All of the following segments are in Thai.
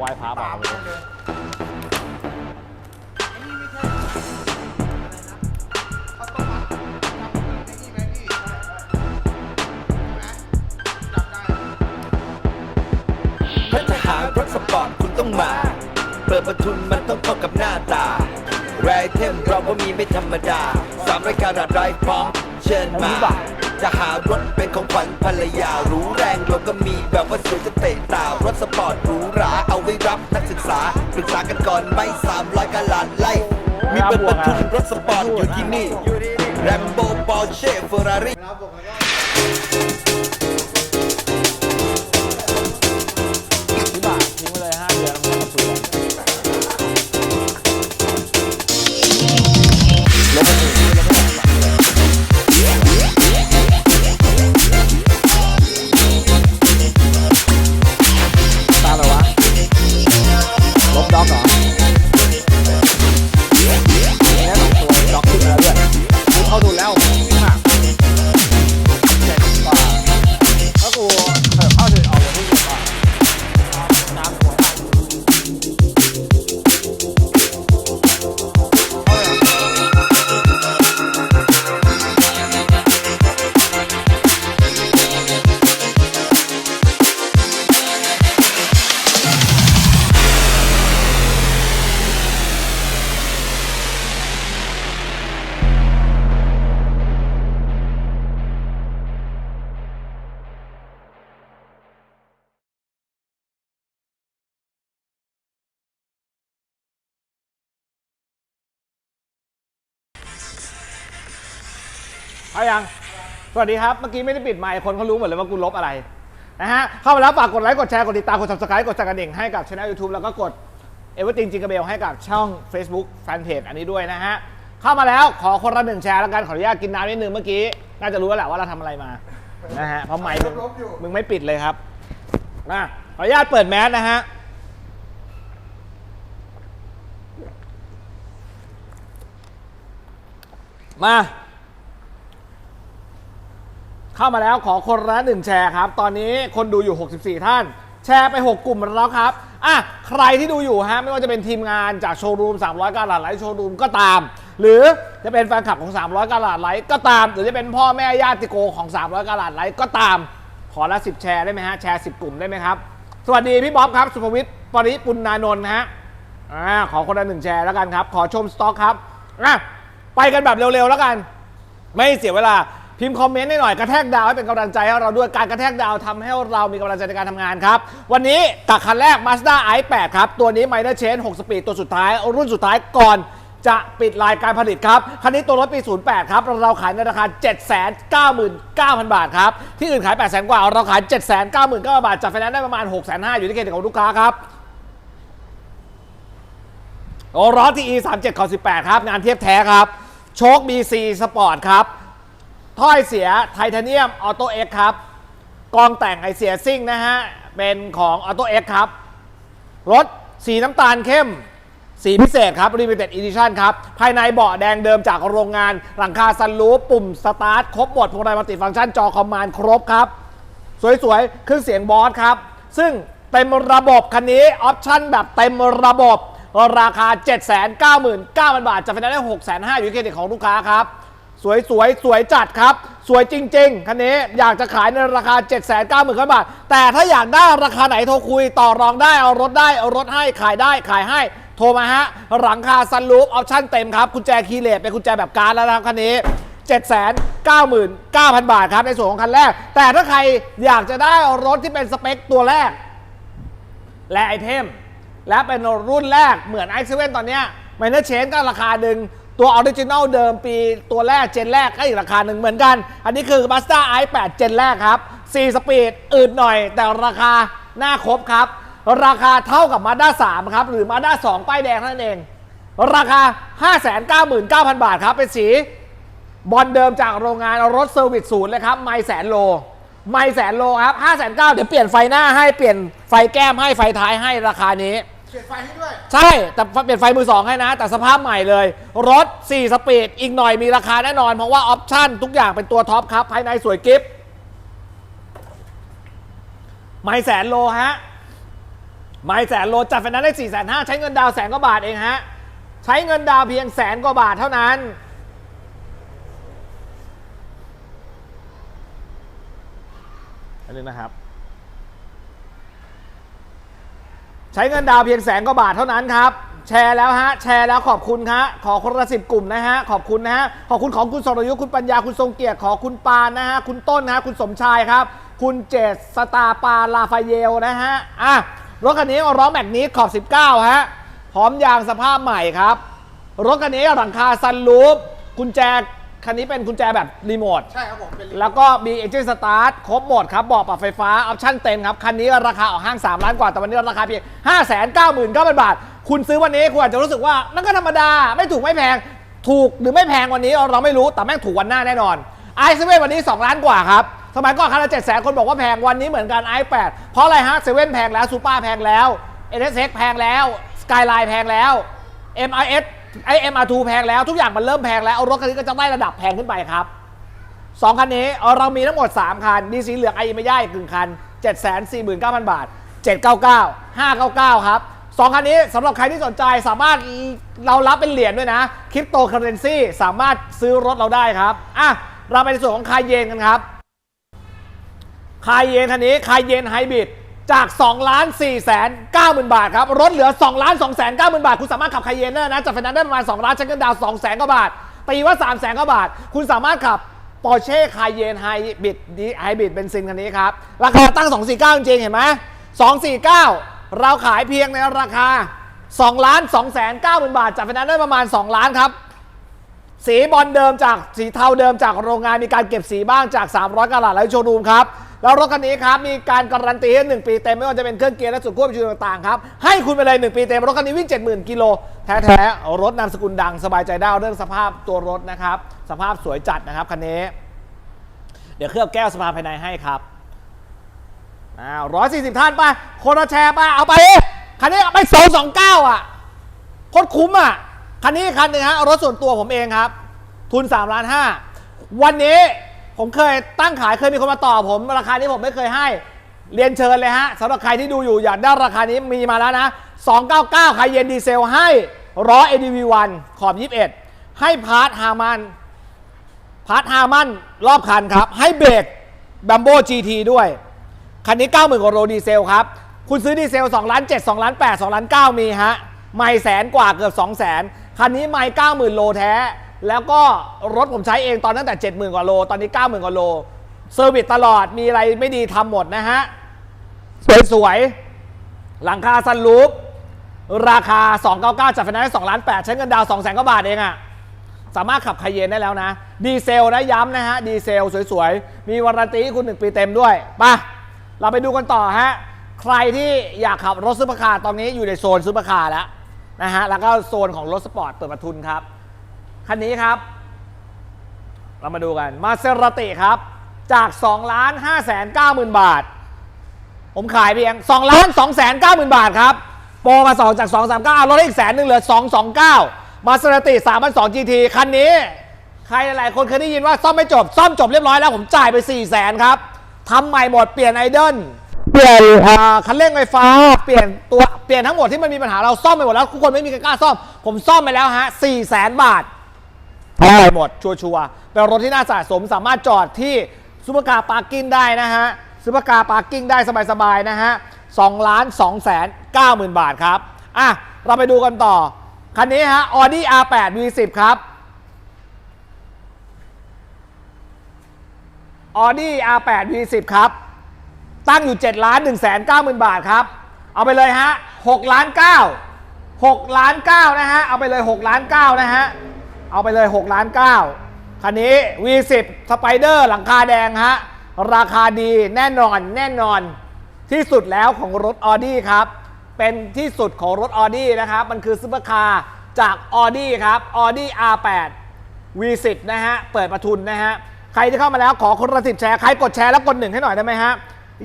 ไหว้พระปเปล่าราบไม่ได้รู้เลยไอ้นี่ไม่ใช่อะไรนะข้าวต้มมัดทำเป็นไอ้นี่ไหมพี่ใช่ไหมจับได้ถ้าจะหารถสปอร์ตคุณต้องมา เปิดประทุนมันต้องเข้ากับหน้าตา แรไอเทมเราก็มีไม่ธรรมดา สามรายการอะไรพร้อมเชิญมา จะหารถเป็นของขวัญภรรยารู้แรงลมก็มีแบบว่าสวยจะเตะตารถสปอร์ตหรูหราเอาไว้รับนักศึกษาปรึกษากันก่อนไม่สามร้อยกะลาดไล่มีเปิดประทุนรถสปอร์ตอยู่ที่นี่แรมโบ้ปอร์เช่เฟอร์รารี่ ยัง สวัสดีครับ เมื่อกี้ไม่ได้ปิดไมค์คนเขารู้หมดเลยว่ากูลบอะไรนะฮะ เข้ามาแล้วฝากกดไลค์ กดแชร์ กดติดตาม กด subscribe กดสั่นกระดิ่งให้กับช่อง YouTube แล้วก็กดเอเวอร์ติงจิงกระเบลให้กับช่อง Facebook Fanpage อันนี้ด้วยนะฮะ เข้ามาแล้วขอคนละหนึ่งแชร์แล้วกัน ขออนุญาตกินน้ำนิดนึงเมื่อกี้ น่าจะรู้แล้วแหละว่าเราทำอะไรมา นะฮะ เพราะไมค์มึงมึงไม่ปิดเลยครับนะขออนุญาตเปิดแมสนะฮะมา เข้ามาแล้วขอคนละหนึ่งแชร์ครับ ตอนนี้คนดูอยู่ 64 ท่าน แชร์ไป 6 กลุ่มแล้วครับอะใครที่ดูอยู่ฮะไม่ว่าจะเป็นทีมงานจากโชว์รูม 300 กาลาดไลท์โชว์รูมก็ตาม หรือจะเป็นแฟนคลับของ 300 กาลาดไลท์ก็ตาม หรือจะเป็นพ่อแม่ญาติโกของ 300 กาลาดไลท์ก็ตาม ขอละ 10 แชร์ได้ไหมฮะแชร์ 10 กลุ่มได้ไหมครับ สวัสดีพี่บ๊อบครับ สุภวิทย์ปริปุณนานนท์นฮะอ่าขอคนละหนึ่งแชร์แล้วกันครับ ขอชมสต็อกครับอะไปกันแบบเร็วๆแล้วกัน ไม่เสียเวลา พิมพ์คอมเมนต์ให้หน่อยกระแทกดาวให้เป็นกำลังใจให้เราด้วยการกระแทกดาวทำให้เรามีกำลังใจในการทำงานครับ วันนี้ตักคันแรก Mazda i8 ครับ ตัวนี้ Minor Change 6สปีดตัวสุดท้าย รุ่นสุดท้ายก่อนจะปิดรายการผลิตครับ คันนี้ตัวรถปี 08 ครับ เราขายในราคา 799,000 บาทครับ ที่อื่นขาย 800,000 กว่า เราขาย 799,000 บาทจัดไฟแนนซ์ได้ประมาณ 650,000อยู่ที่เครดิตของลูกค้าครับโอร้อที e 3 7ขอ18 ครับ งานเทียบแท้ครับ โชค BC Sport ครับ ถ้อยเสียไทเทเนียมออโต้เอ็กครับ กองแต่งไอเสียซิ่งนะฮะ เป็นของออโต้เอ็กครับ รถสีน้ำตาลเข้ม สีพิเศษครับ Limited Edition ครับ ภายในเบาะแดงเดิมจากโรงงาน หลังคาซันรูปปุ่มสตาร์ท ครบหมดพวงมาลัยมัลติฟังก์ชันจอคอมมานด์ครบครับ สวยๆ เครื่องเสียงบอสครับ ซึ่งเต็มระบบคันนี้ออปชั่นแบบเต็มระบบราคา 799,000 บาท จะไฟแนได้650,000อยู่เครดิตของลูกค้าครับ สวยสวยสวยจัดครับ สวยจริง ๆ คันนี้อยากจะขายในราคา 799,000บาท แต่ถ้าอยากได้ราคาไหนโทรคุยต่อรองได้เอารถได้เอารถให้ขายได้ขายให้โทรมาฮะ หลังคาซันรูฟออปชั่นเต็มครับกุญแจคีย์เลสเป็นกุญแจแบบการ์ดแล้วนะครับคันนี้ 799,000 บาทครับในส่วนของคันแรก แต่ถ้าใครอยากจะได้รถที่เป็นสเปคตัวแรก และไอเทมและเป็นรุ่นแรกเหมือน i 7ตอนเนี้ยไมเนอร์เชนก็ราคาหนึ่ง ตัวออริจินัลเดิมปีตัวแรกเจนแรกก็อีกราคาหนึ่งเหมือนกัน อันนี้คือ Mazda i8 เจนแรกครับ 4 สปีดอืดหน่อย แต่ราคาหน้าครบครับ ราคาเท่ากับ Mazda 3ครับ หรือ Mazda 2 ป้ายแดงนั่นเอง ราคา 599,000 บาทครับ เป็นสีบอลเดิมจากโรงงานรถเซอร์วิสศูนย์เลยครับ ไม่แสนโล ไม่แสนโลครับ5 9 0 0 0เดี๋ยวเปลี่ยนไฟหน้าให้เปลี่ยนไฟแก้มให้ไฟท้ายให้ราคานี้ เขียนไฟให้ด้วย ใช่ แต่เปลี่ยนไฟมือสองให้นะ แต่สภาพใหม่เลย รถ 4 สปีด อีกหน่อยมีราคาแน่นอน เพราะว่าออปชั่นทุกอย่างเป็นตัวท็อปครับ ภายในสวยกิฟไม่แสนโลฮะ ไม่แสนโลจัดไฟนนซ์ได้4ี่แสนห้าใช้เงินดาวแสนกว่าบาทเองฮะ ใช้เงินดาวเพียงแสนกว่าบาทเท่านั้นอันนี้นะครับ ใช้เงินดาวเพียงแสนกว่าบาทเท่านั้นครับ แชร์แล้วฮะ แชร์แล้วขอบคุณฮะขอคนละสิบกลุ่มนะฮะ ขอบคุณนะฮะ ขอบคุณของคุณสรยุทธ์คุณปัญญาคุณทรงเกียรติขอคุณปานนะฮะ คุณต้นนะฮะ คุณสมชายครับ คุณเจษสตาปาลาฟาเยลนะฮะ อะ รถคันนี้ร้องแบบนี้ขอบ 19 ฮะ พร้อมยางสภาพใหม่ครับ รถคันนี้หลังคาซันลูปกุญแจ คันนี้เป็นกุญแจแบบรีโมท ใช่ครับผมเป็นแล้วก็มีเอเจนต์สตาร์ทครบหมดครับเบอกปรับไฟฟ้า ออปชั่นเต็มครับ คันนี้ราคาออกห้าง 3 ล้านกว่า แต่วันนี้ราคาเพียง 5 9 9 0 0 0 บาท คุณซื้อวันนี้คุณอาจจะรู้สึกว่านั่นก็ธรรมดา ไม่ถูกไม่แพง ถูกหรือไม่แพงวันนี้เราไม่รู้ แต่แม่งถูกวันหน้าแน่นอนไอซ์เว่นวันนี้ 2 ล้านกว่าครับ สมัยก่อนคันละเจ็ดแสนคนบอกว่าแพง วันนี้เหมือนกันไอแปดเพราะอะไรฮะเซเว่นแพงแล้วซูเปอร์แพงแล้วเอเแพงแล้วสกายไลน์แพงแล้ว MRS ไอ MR2 แพงแล้วทุกอย่างมันเริ่มแพงแล้วเอารถคันนี้ก็จะได้ระดับแพงขึ้นไปครับสองคันนี้เอาเรามีทั้งหมด 3 คัน มีสีเหลืองไอไม่ย่ายกึ่งคัน 7 4 9 0 0 0 บาท 799 599 ครับสองคันนี้สำหรับใครที่สนใจสามารถเรารับเป็นเหรียญด้วยนะคริปโตเคอเรนซีสามารถซื้อรถเราได้ครับอะเราไปในส่วนของคายเยนกันครับคายเยนคันนี้คายเยนไฮบริด จาก 2 ล้าน4แสน9หมื่นบาทครับรถเหลือ 2 ล้าน2แสน9หมื่นบาท คุณสามารถขับคายเยนได้นะจากไฟแนนซ์ได้ประมาณ 2 ล้านใช้เงินดาวน์2แสนกว่าบาท ตีว่า 3 แสนกว่าบาท คุณสามารถขับปอร์เช่คายเยนไฮบริดไฮบริดเบนซินคันนี้ครับ ราคาตั้ง 249 จริงๆ เห็นไหม249 เราขายเพียงในราคา2ล้าน2แสน9หมื่นบาทจากไฟแนนซ์ได้ประมาณ 2 ล้านครับสีบอลเดิมจากสีเทาเดิมจากโรงงานมีการเก็บสีบ้างจาก 300กะลัดไลท์โชว์รูมครับ แล้วรถคันนี้ครับมีการการันตีให้1ปีเต็มไม่ว่าจะเป็นเครื่องเกียร์และส่วนควบคุมต่างๆครับให้คุณไปเลย1ปีเต็มรถคันนี้วิ่ง70,000กิโลแท้ๆรถนามสกุลดังสบายใจได้เรื่องสภาพตัวรถนะครับสภาพสวยจัดนะครับคันนี้เดี๋ยวเคลือบแก้วสภาภายในให้ครับอ้าวร้อยสี่สิบท่านไปคนละแชร์ไปเอาไปคันนี้เอาไปสองสองเก้าอะโคตรคุ้มอะคันนี้คันหนึ่งฮะรถส่วนตัวผมเองครับ ทุน3ล้านห้าวันนี้ ผมเคยตั้งขายเคยมีคนมาต่อผม ราคานี้ผมไม่เคยให้ เรียนเชิญเลยฮะสำหรับใครที่ดูอยู่อยากได้ราคานี้มีมาแล้วนะ 299ใครเย็นดีเซลให้ล้อ ADV1 ขอบ 21 ให้พาร์ทฮามันพาร์ทฮามันรอบคันครับ ให้เบรกบัมโบ GT ด้วย คันนี้ 90,000กว่าโลดีเซลครับ คุณซื้อดีเซล2ล้าน7 2ล้าน8 2ล้าน9มีฮะ ไม่แสนกว่าเกือบ 2 0 0แสนคันนี้ไม่90,000 โลแท้ แล้วก็รถผมใช้เองตอนตั้งแต่ 70,000 กว่าโล ตอนนี้ 90,000 กว่าโล เซอร์วิสตลอด มีอะไรไม่ดีทำหมดนะฮะ สวยๆ หลังคาซันรูฟราคา 299จัดไฟแนนซ์2ล้าน8ใช้เงินดาวน์2แสนกว่าบาทเองอะสามารถขับคาเยนได้แล้วนะ ดีเซลนะย้ำนะฮะ ดีเซลสวยๆ มีวารันตีให้คุณ 1 ปีเต็มด้วยปะเราไปดูกันต่อฮะ ใครที่อยากขับรถซุปเปอร์คาร์ตอนนี้อยู่ในโซนซุปเปอร์คาร์แล้วนะฮะ แล้วก็โซนของรถสปอร์ตเปิดประทุนครับ คันนี้ครับ เรามาดูกันมาเซราติครับ จาก2ล้าน5แสน9หมื่นบาท ผมขายเพียง2ล้าน2แสน9หมื่นบาทครับ โปรมา2จาก2 3 9เอาลดได้อีกแสนหนึ่งเหลือ229มาสเตติ3 2 0 GT คันนี้ ใครหลายๆ คนเคยได้ยินว่าซ่อมไม่จบ ซ่อมจบเรียบร้อยแล้วผมจ่ายไป4 0 0แสนครับทำใหม่หมดเปลี่ยนไอเดิลเปลี่ยนอ่าคันเร่งไฟฟ้า เปลี่ยนตัวเปลี่ยนทั้งหมดที่มันมีปัญหาเราซ่อมไปหมดแล้วทุกคนไม่มีใครกล้าซ่อม ผมซ่อมไปแล้วฮะ4 0 0แสนบาท ได้หมดชัวร์ๆเป็นรถที่น่าสะสมสามารถจอดที่ซูเปอร์คาร์ปาร์กิ้งได้นะฮะซูเปอร์คาร์ปาร์กิ้งได้สบายๆนะฮะ2ล้าน2แสน9หมื่นบาทครับอะเราไปดูกันต่อ คันนี้ฮะ Audi R8 V10 ครับ Audi R8 V10 ครับ ตั้งอยู่7ล้าน1แสน9หมื่นบาทครับ เอาไปเลยฮะ6ล้าน9 6ล้าน9นะฮะ เอาไปเลย6ล้าน9นะฮะ เอาไปเลย6ล้าน9คันนี้ V10 Spider หลังคาแดงฮะ ราคาดีแน่นอนแน่นอนที่สุดแล้วของรถ Audi ครับ เป็นที่สุดของรถ Audi นะครับ มันคือซุปเปอร์คาร์จาก Audi ครับ Audi R8 V10 นะฮะ เปิดประทุนนะฮะ ใครที่เข้ามาแล้วขอคนละสิบแชร์ ใครกดแชร์แล้วกดหนึ่งให้หน่อยได้ไหมฮะ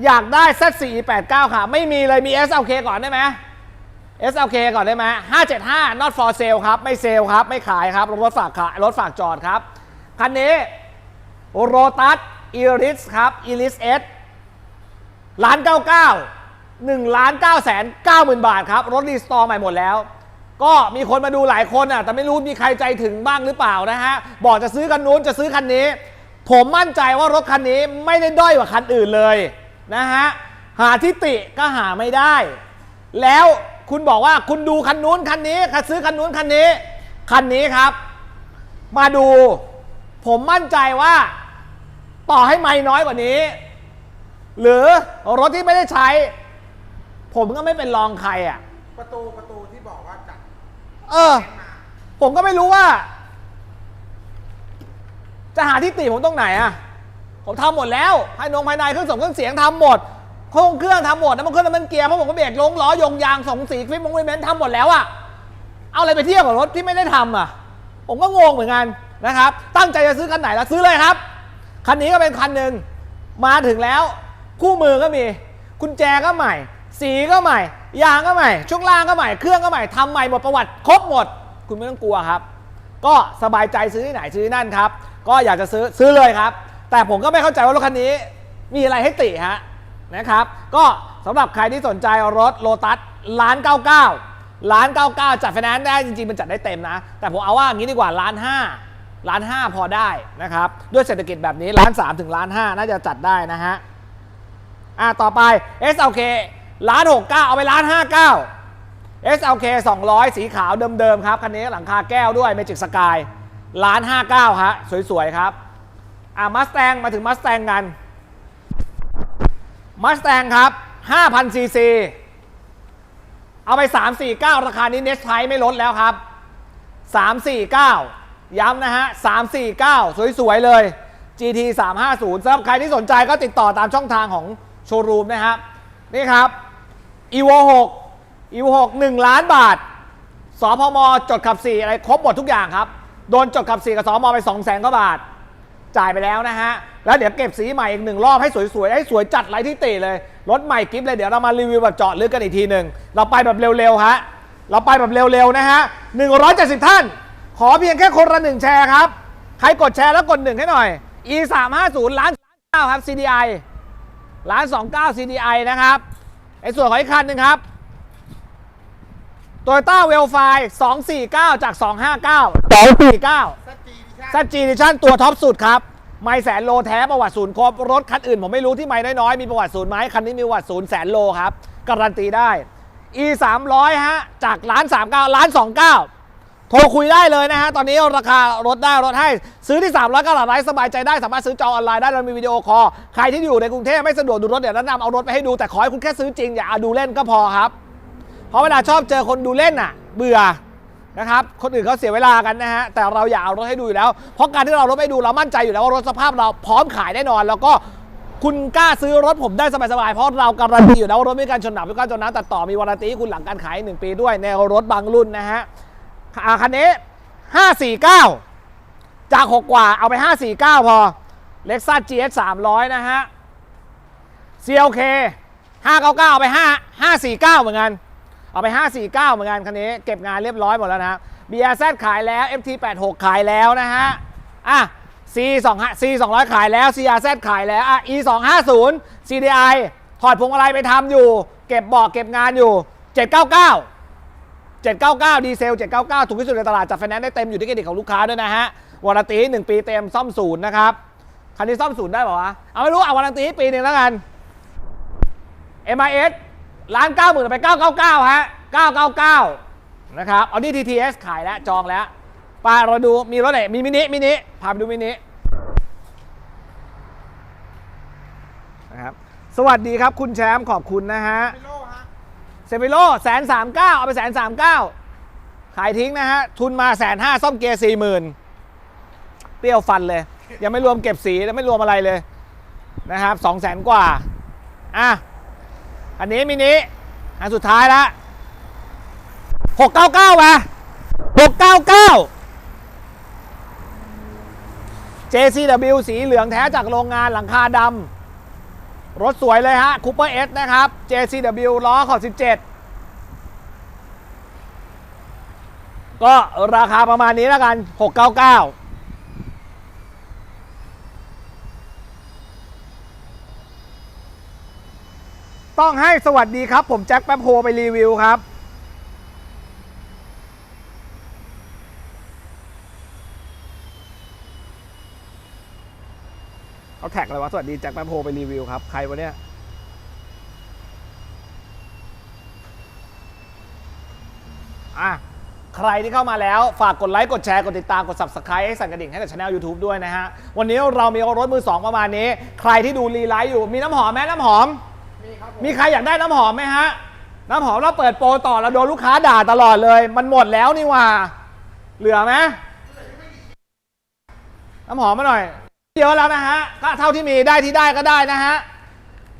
อยากได้ Z489 ค่ะ ไม่มีเลยมี SLK ก่อนได้ไหม SLK ก่อนได้ไหม575 not for sale ครับ ไม่เซลครับ ไม่ขายครับรถฝากขายรถฝากจอดครับ คันนี้โรตัสอีริสครับอีริสเอสล้านเก้าเก้า1ล้าน9แสน9หมื่นบาทครับ รถรีสตอร์ใหม่หมดแล้ว ก็มีคนมาดูหลายคนอะแต่ไม่รู้มีใครใจถึงบ้างหรือเปล่านะฮะ บอกจะซื้อคันนู้นจะซื้อคันนี้ ผมมั่นใจว่ารถคันนี้ไม่ได้ด้อยกว่าคันอื่นเลยนะฮะ หาทิติก็หาไม่ได้ แล้ว คุณบอกว่าคุณดูคันนู้นคันนี้ซื้อคันนู้นคันนี้ คันนี้ครับ มาดู ผมมั่นใจว่า ต่อให้ไม่น้อยกว่านี้ หรือรถที่ไม่ได้ใช้ ผมก็ไม่เป็นรองใครอะ ประตูประตูที่บอกว่าจัดเออเน้นมาผมก็ไม่รู้ว่า จะหาที่ติผมตรงไหนอะผมทำหมดแล้วภายนงภายในเครื่องส่งเครื่องเสียงทำหมด โครงเครื่องทำหมดน้ำมันเครื่องน้ำมันเกียร์เพราะผมก็เบรกลงล้อยงยางสองสีคลิปมงคลเมนต์ทำหมดแล้วอะเอาอะไรไปเทียบกับรถที่ไม่ได้ทำอะผมก็งงเหมือนกันนะครับ ตั้งใจจะซื้อคันไหนแล้วซื้อเลยครับ คันนี้ก็เป็นคันหนึ่งมาถึงแล้ว คู่มือก็มีกุญแจก็ใหม่ สีก็ใหม่ ยางก็ใหม่ช่วงล่างก็ใหม่เครื่องก็ใหม่ทำใหม่หมดประวัติครบหมด คุณไม่ต้องกลัวครับ ก็สบายใจซื้อที่ไหนซื้อที่นั่นครับ ก็อยากจะซื้อซื้อเลยครับ แต่ผมก็ไม่เข้าใจว่ารถคันนี้ มีอะไรให้ติฮะ นะครับ ก็สำหรับใครที่สนใจรถโลตัสล้านเก้าเก้าล้านเก้าเก้าจัดไฟแนนซ์ได้จริงๆ มันจัดได้เต็มนะ แต่ผมเอาว่าอย่างนี้ดีกว่าล้านห้าล้านห้าพอได้นะครับ ด้วยเศรษฐกิจแบบนี้ล้านสามถึงล้านห้าน่าจะจัดได้นะฮะอะต่อไป SLK ล้านหกเก้าเอาไปล้านห้าเก้า SLK 200 สีขาวเดิมๆครับ คันนี้หลังคาแก้วด้วย Magic Sky ล้านห้าเก้าฮะ สวยๆครับ อะมัสแตงมาถึงมัสแตงกัน มัสแตงครับ 5,000ซีซี เอาไป 349 ราคานี้เนสไ i ไม่ลดแล้วครับ 349 ย้ำนะฮะ 349 สวย ๆ เลย GT 350สำหรับใครที่สนใจก็ติดต่อตามช่องทางของโชว์รูมนะครับนี่ครับ evo 6 evo 6 1ล้านบาทสพมจดขับ 4 อะไรครบหมดทุกอย่างครับ โดนจดขับ 4 กับสพมไป2 0 0 0 0 0กว่าบาท จ่ายไปแล้วนะฮะ แล้วเดี๋ยวเก็บสีใหม่อีกหนึ่งรอบให้สวยๆ ให้สวยจัดไรที่ติเลย รถใหม่กิฟต์เลยเดี๋ยวเรามารีวิวแบบเจาะลึกกันอีกทีหนึ่ง เราไปแบบเร็วๆฮะ เราไปแบบเร็วๆนะฮะ170 ท่าน ขอเพียงแค่คนละหนึ่งแชร์ครับ ใครกดแชร์แล้วกดหนึ่งให้หน่อย e 3 5 0ล้านเก้าครับ CDI ล้าน29 CDI นะครับไอ้ส่วนของอีกคันหนึ่งครับโตโยต้าเวลไฟ249 จาก 259 249 ซัจีดิชั่นจีดิชั่นตัวท็อปสุดครับ ไม่แสนโลแท้ประวัติศูนย์ครบ รถคันอื่นผมไม่รู้ที่ไม่น้อยๆ มีประวัติศูนย์ไหมคันนี้มีประวัติศูนย์แสนโลครับ การันตีได้ e 3 0 0ฮะ จากล้าน39ล้าน29 โทรคุยได้เลยนะฮะ ตอนนี้ราคารถได้รถให้ซื้อที่ 300ก็หลาดไรสบายใจได้สามารถซื้อจองออนไลน์ได้เรามีวิดีโอคอลใครที่อยู่ในกรุงเทพไม่สะดวกดูรถเดี๋ยวแนะนำเอารถไปให้ดูแต่ขอให้คุณแค่ซื้อจริงอย่าดูเล่นก็พอครับ เพราะเวลาชอบเจอคนดูเล่นน่ะ เบื่อ นะครับ คนอื่นเขาเสียเวลากันนะฮะ แต่เราอยากเอารถให้ดูอยู่แล้ว เพราะการที่เรารถไปดูเรามั่นใจอยู่แล้วว่ารถสภาพเราพร้อมขายแน่นอน แล้วก็คุณกล้าซื้อรถผมได้สบายๆ เพราะเราการันตีอยู่แล้วว่ารถมีการชนหนักม่มีการชนน้ำตัดต่อมีวารันตีคุณหลังการขายหนึ่งปีด้วยในรถบางรุ่นนะฮะอาคันนี้ 549 จาก 6 กว่าเอาไป 549 พอ Lexus GS 300 นะฮะ CLK 599 เอาไป 5 549 เหมือนกัน เอาไป 549 เหมือนกันคันนี้ เก็บงานเรียบร้อยหมดแล้วนะฮะ BRZ ขายแล้ว FT86 ขายแล้วนะฮะ อะ C 2 C 200 ขายแล้ว CRZ ขายแล้ว อะ E 250 CDI ถอดพวงมาลัยไปทำอยู่ เก็บบอกเก็บงานอยู่ 799 799 ดีเซล 799 ถูกที่สุดในตลาด จัดไฟแนนซ์ได้เต็มอยู่ที่เครดิตของลูกค้าด้วยนะฮะวารันตีหนึ่งปีเต็มซ่อมศูนย์นะครับ คันนี้ซ่อมศูนย์ได้ป่าวะ เอาไม่รู้ เอาวารันตีให้ปีหนึ่งแล้วกัน MIS ล้านเก้าหมื่นไป999ฮะ999นะครับเอานี่ TTS ขายแล้วจองแล้วไปเราดูมีรถไหนมีมินิมินิพาไปดูมินินะครับสวัสดีครับคุณแชมป์ขอบคุณนะฮะพิโลฮะเซฟิโลแสนสามเก้าเอาไปแสนสามเก้าขายทิ้งนะฮะ ทุนมาแสนห้าซ่อมเกียร์สี่หมื่นเปรี้ยวฟันเลย ยังไม่รวมเก็บสี และไม่รวมอะไรเลยนะครับสองแสนกว่า อะ อันนี้มินิอันสุดท้ายละหกเก้าเก้ามาหกเก้าเก้า JCW สีเหลืองแท้จากโรงงานหลังคาดำรถสวยเลยฮะคูเปอร์เอสนะครับ JCW ล้อขอบ 17 ก็ราคาประมาณนี้แล้วกัน 699 ต้องให้สวัสดีครับ ผมแจ็คแป๊บโฮไปรีวิวครับเอาแท็กอะไรวะสวัสดีแจ็คแป๊บโฮไปรีวิวครับ ใครวะเนี่ยอะใครที่เข้ามาแล้ว ฝากกดไลค์ กดแชร์ กดติดตาม กด subscribe ให้สั่นกระดิ่งให้กับช anel YouTube ด้วยนะฮะ วันนี้เรามีรถมือ 2 ประมาณนี้ ใครที่ดูรีไลฟ์อยู่มีน้ำหอมไหมน้ำหอม มีครับผมมีใครอยากได้น้ำหอมไหมฮะ น้ำหอมเราเปิดโปรต่อเราโดนลูกค้าด่าตลอดเลย มันหมดแล้วนี่หว่า เหลือไหมน้ำหอมมาหน่อยเยอะแล้วนะฮะ ก็เท่าที่มีได้ที่ได้ก็ได้นะฮะ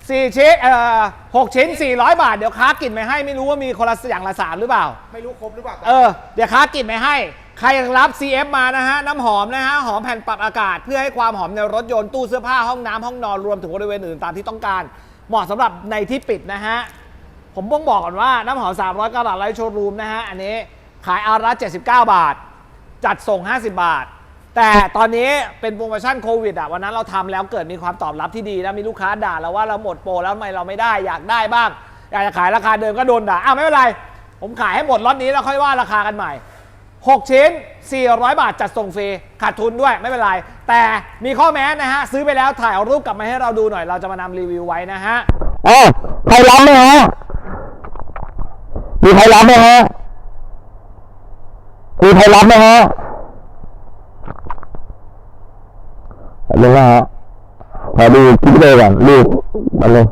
สี่ชิ้นเอ่อหกชิ้น 400 บาท เดี๋ยวค้ากินไปให้ไม่รู้ว่ามีคนละอย่างละสามหรือเปล่า ไม่รู้ครบหรือเปล่าเออเดี๋ยวค้ากินไปให้ ใครรับ CF มานะฮะ น้ำหอมนะฮะ หอมแผ่นปรับอากาศ เพื่อให้ความหอมในรถยนต์ตู้เสื้อผ้าห้องน้ำห้องนอนรวมถึงบริเวณอื่นตามที่ต้องการ เหมาะสำหรับในที่ปิดนะฮะ ผมต้องบอกก่อนว่าน้ำหอม300กรัตไลท์โชว์รูมนะฮะ อันนี้ขายอาร์ละ79 บาท จัดส่ง 50 บาท แต่ตอนนี้เป็นโปรโมชั่นโควิดอะวันนั้นเราทำแล้วเกิดมีความตอบรับที่ดีแล้วมีลูกค้าด่าเราว่าเราหมดโปรแล้วทำไมเราไม่ได้อยากได้บ้าง อยากจะขายราคาเดิมก็โดนด่าอ้าวไม่เป็นไร ผมขายให้หมดล็อตนี้แล้วค่อยว่าราคากันใหม่ 6 ชิ้น 400 บาทจัดส่งฟรีขาดทุนด้วยไม่เป็นไร แต่มีข้อแม้นะฮะ ซื้อไปแล้วถ่ายเอารูปกลับมาให้เราดูหน่อย เราจะมานำรีวิวไว้นะฮะ เอ้าใครรับไหมฮะ มีใครรับไหมฮะ มีใครรับไหมฮะเดี๋ยวนะฮะขอดูคลิปเลยก่อนรูปมาเลย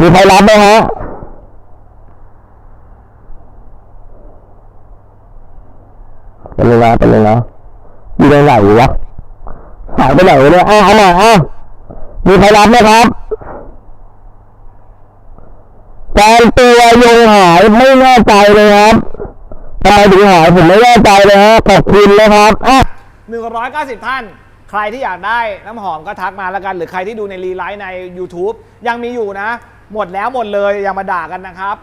มีใครรับไหมฮะ เป็นเลยนะเป็นเลยนะอยู่ไหนวะหายไปไหนเนี่ยอ้าวเอามาอ้าวมีใครรับไหมครับการตัวยงหายไม่แน่ใจเลยครับทำไมถึงหายผมไม่แน่ใจเลยฮะขอบคุณนะครับอะ190ท่าน ใครที่อยากได้น้ำหอมก็ทักมาแล้วกัน หรือใครที่ดูในรีไลฟ์ใน YouTube ยังมีอยู่นะ หมดแล้วหมดเลยอย่ามาด่ากันนะครับ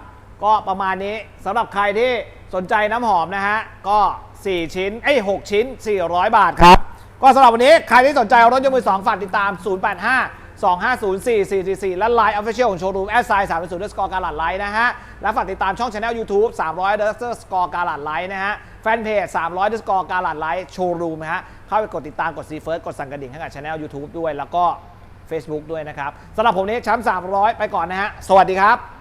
ก็ประมาณนี้สำหรับใครที่สนใจน้ำหอมนะฮะ ก็ 4 ชิ้นเอ้ย6ชิ้น 400 บาทครับ ก็สำหรับวันนี้ ใครที่สนใจรถยนต์มือ 2 ฝากติดตาม 085 2504 444 และ Line Official ของโชว์รูมแอดไซน์3 0 0สกอร์การัดไลท์นะฮะ และฝากติดตามช่อง Channel YouTube 300 d สกอร์การัดไลท์นะฮะ แฟนเพจ300สกอร์การัดไลท์โชว์รูมนะฮะ เข้าไปกดติดตามกดซีเฟิร์สกดสั่งกระดิ่งให้กับ Channel YouTube ด้วยแล้วก็ Facebook ด้วยนะครับสำหรับผมนี้แชมป์300 ไปก่อนนะฮะสวัสดีครับ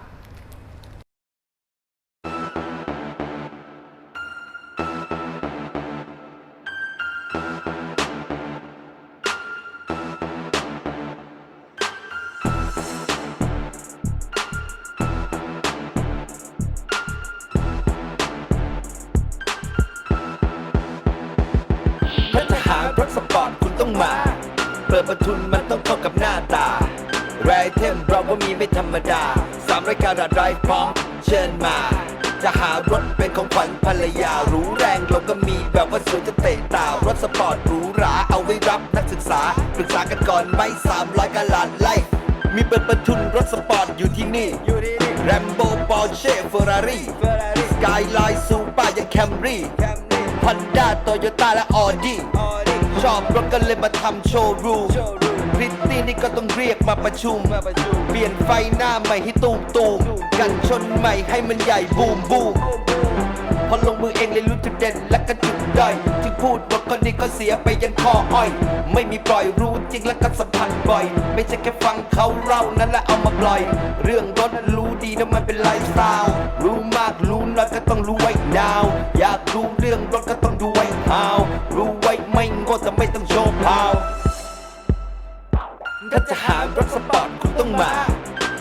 ตคุณต้องมา เปิดประทุนมันต้องเข้ากับหน้าตาแรไอเทมเราก็มีไม่ธรรมดาสามรายการระไรพร้อมเชิญมา จะหารถเป็นของขวัญภรรยาหรูแรงเราก็มีแบบว่าสวยจะเตะตารถสปอร์ตหรูหราเอาไว้รับนักศึกษาปรึกษากันก่อนไหมสามร้อยกะลานไล่มีเปิดประทุนรถสปอร์ตอยู่ที่นี่แรมโบปอร์เช่เฟอร์รารี่สกายไลน์ซูเปอร์ยังแคมรี่ฮอนด้าโตโยต้าและออดี้ ชอบรถก็เลยมาทำโชว์รูมพริตตี้นี่ก็ต้องเรียกมาประชุม เปลี่ยนไฟหน้าใหม่ให้ตูมตูมกันชนใหม่ให้มันใหญ่บูมบูม พอลงมือเองเลยรู้จุดเด่นและก็จุดด้อยที่พูดว่าคนนี้ก็เสียไปยันคออ้อย ไม่มีปล่อยรู้จริงแล้วก็สัมผัสบ่อย ไม่ใช่แค่ฟังเขาเล่านั้นแล้วเอามาปล่อย เรื่องรถรู้ดีนะมันเป็นไลฟ์สไตล์รู้มากรู้น้อยก็ต้องรู้ไว้นาว อยากรู้เรื่องรถก็ต้องดูไว้ฮาวรู้ไว้ไม่โง่แต่ไม่ต้องโชว์พาวถ้าจะหารถสปอร์ตคุณต้องมา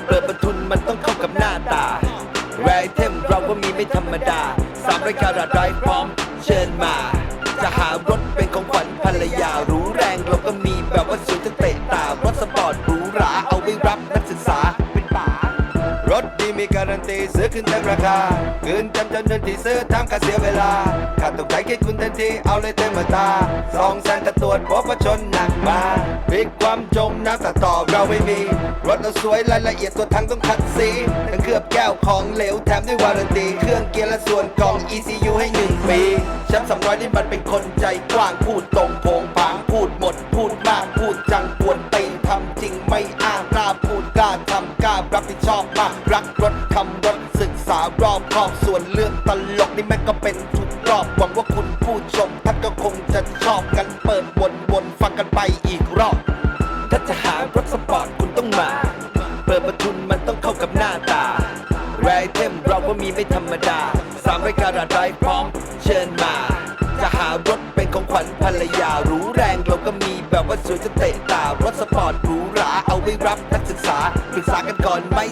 เปิดประทุนมันต้องเข้ากับหน้าตาแรเทมเราก็มีไม่ธรรมดา สามร ตีซื้อขึ้นเต็มราคาเกินจำจนเดินที่ซื้อทำกาเสียเวลาขาดตกใจคิดคุณทันทีเอาเลยเต็มตาสองแสนกระตรวจพบว่าชนหนักมาพิกความจมน้ำสะต่อเราไม่มี รถเราสวยรายละเอียดตัวทั้งต้องขัดสีทั้งเคลือบแก้วของเหลวแถมด้วยวารันตีเครื่องเกียร์และส่วนกล่อง ECU ให้หนึ่งปีแชมป์สำร้อยนี่มันเป็นคนใจกว้างพูดตรงโผงผางพูดหมด พูดมากพูดจังปวดตีทำจริงไม่ พูดกล้าทำกล้ารับผิดชอบมากรักรถทำรถศึกษารอบครอบส่วนเรื่องตลกนี่แม่ก็เป็นทุกรอบหวังว่าคุณผู้ชมท่านก็คงจะชอบกันเปิดวนวนฟังกันไปอีกรอบ ถ้าจะหารถสปอร์ตคุณต้องมา เปิดประทุนมันต้องเข้ากับหน้าตาแรเทมเราก็มีไม่ธรรมดาสามรายการอะไพร้อมเชิญมา จะหารถเป็นของขวัญภรรยาหรูแรงเราก็มีแบบว่าสวยจะเตะตารถสปอร์ตรูรา ไว้รับนักศึกษาปรึกษากันก่อนไม่